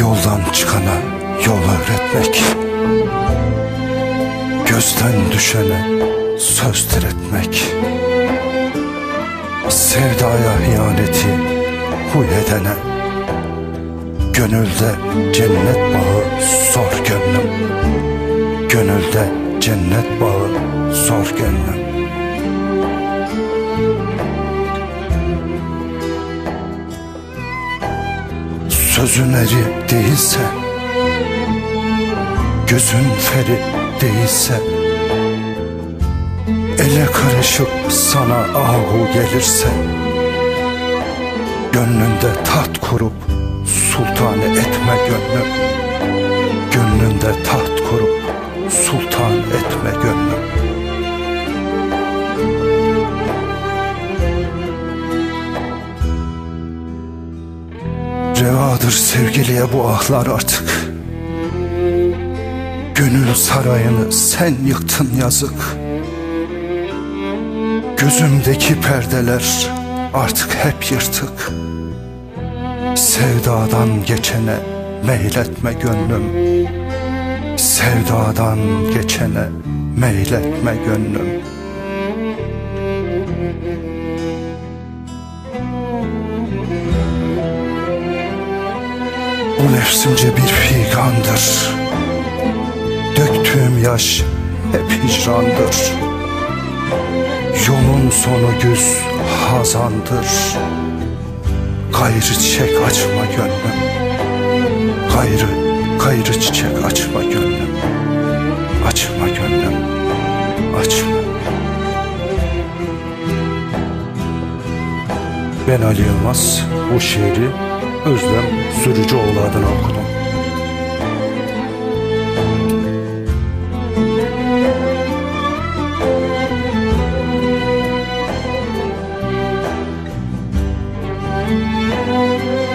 Yoldan çıkana yol öğretmek Gözden düşene söz diretmek Sevdaya hiyaneti huy edene Gönülde cennet bağı sor gönlüm. Gönülde cennet bağı sor gönlüm. Sözün eri değilse Gözün feri değilse Ele karışıp sana ahu gelirse Gönlünde taht kurup sultan etme gönlüm. Gönlünde taht kurup sultan etme gönlüm Revadır sevgiliye bu ahlar artık. Gönül sarayını sen yıktın yazık. Gözümdeki perdeler artık hep yırtık. Sevdadan geçene meyletme gönlüm. Sevdadan geçene meyletme gönlüm Bu nefsimce bir figandır. Döktüğüm yaş hep hicrandır. Yolun sonu güz hazandır. Gayrı çiçek açma gönlüm. Gayrı, gayrı çiçek açma gönlüm. Açma gönlüm, açma. Ben Ali Yılmaz bu şiiri Özlem Sürücüoğlu adına okudum. Müzik